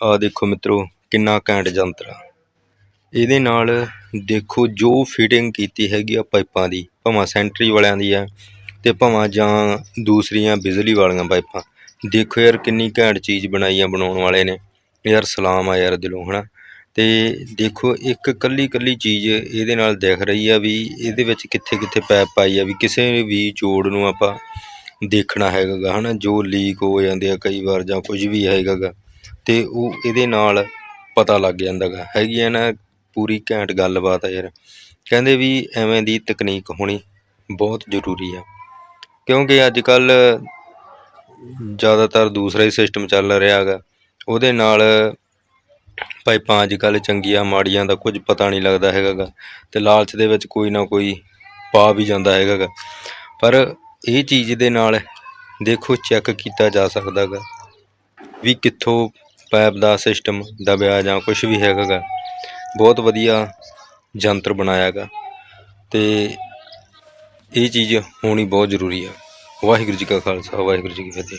ਆਹ ਦੇਖੋ ਮਿੱਤਰੋ, ਕਿੰਨਾ ਘੈਂਟ ਯੰਤਰ ਆ। ਇਹਦੇ ਨਾਲ ਦੇਖੋ ਜੋ ਫਿਟਿੰਗ ਕੀਤੀ ਹੈਗੀ ਆ ਪਾਈਪਾਂ ਦੀ, ਭਾਵੇਂ ਸੈਂਟਰੀ ਵਾਲਿਆਂ ਦੀ ਆ ਤੇ ਭਾਵੇਂ ਜਾਂ ਦੂਸਰੀਆਂ ਬਿਜਲੀ ਵਾਲੀਆਂ ਪਾਈਪਾਂ। ਦੇਖੋ ਯਾਰ ਕਿੰਨੀ ਘੈਂਟ ਚੀਜ਼ ਬਣਾਈ ਆ ਬਣਾਉਣ ਵਾਲੇ ਨੇ। ਯਾਰ ਸਲਾਮ ਆ ਯਾਰ ਦਿਲੋਂ, ਹਨਾ? ਤੇ ਦੇਖੋ ਇੱਕ ਕੱਲੀ ਕੱਲੀ ਚੀਜ਼ ਇਹਦੇ ਨਾਲ ਦਿਖ ਰਹੀ ਆ ਵੀ ਇਹਦੇ ਵਿੱਚ ਕਿੱਥੇ ਕਿੱਥੇ ਪੈਪ ਪਾਈ ਆ ਵੀ ਕਿਸੇ ਵੀ ਜੋੜ ਨੂੰ ਆਪਾਂ ਦੇਖਣਾ ਹੈਗਾ ਗਾ, ਹਨਾ? ਜੋ ਲੀਕ ਹੋ ਜਾਂਦੇ ਆ ਕਈ ਵਾਰ ਜਾਂ ਕੁਝ ਵੀ ਹੈਗਾ ਅਤੇ ਉਹ ਇਹਦੇ ਨਾਲ ਪਤਾ ਲੱਗ ਜਾਂਦਾ ਗਾ। ਹੈਗੀ ਆ ਨਾ ਪੂਰੀ ਘੈਂਟ ਗੱਲਬਾਤ ਆ ਯਾਰ। ਕਹਿੰਦੇ ਵੀ ਐਵੇਂ ਦੀ ਤਕਨੀਕ ਹੋਣੀ ਬਹੁਤ ਜ਼ਰੂਰੀ ਆ। ਕਿਉਂਕਿ ਅੱਜ ਕੱਲ੍ਹ ਜ਼ਿਆਦਾਤਰ ਦੂਸਰਾ ਹੀ ਸਿਸਟਮ ਚੱਲ ਰਿਹਾ ਗਾ। ਉਹਦੇ ਨਾਲ ਪਾਈਪਾਂ ਅੱਜ ਕੱਲ੍ਹ ਚੰਗੀਆਂ ਮਾੜੀਆਂ ਦਾ ਕੁਝ ਪਤਾ ਨਹੀਂ ਲੱਗਦਾ ਹੈਗਾ ਗਾ। ਅਤੇ ਲਾਲਚ ਦੇ ਵਿੱਚ ਕੋਈ ਨਾ ਕੋਈ ਪਾ ਵੀ ਜਾਂਦਾ ਹੈਗਾ ਗਾ। ਪਰ ਇਹ ਚੀਜ਼ ਦੇ ਨਾਲ ਦੇਖੋ ਚੈੱਕ ਕੀਤਾ ਜਾ ਸਕਦਾ ਗਾ ਵੀ ਕਿੱਥੋਂ ਪੈਪ ਦਾ ਸਿਸਟਮ, ਦਬਿਆ ਜਾਂ ਕੁਝ ਵੀ ਹੈਗਾ ਗਾ ਬਹੁਤ ਵਧੀਆ ਯੰਤਰ ਬਣਾਇਆ ਗਾ ਤੇ ਇਹ ਚੀਜ਼ ਹੋਣੀ ਬਹੁਤ ਜ਼ਰੂਰੀ ਆ। ਵਾਹਿਗੁਰੂ ਜੀ ਕਾ ਖਾਲਸਾ, ਵਾਹਿਗੁਰੂ ਜੀ ਕੀ ਫਤਿਹ।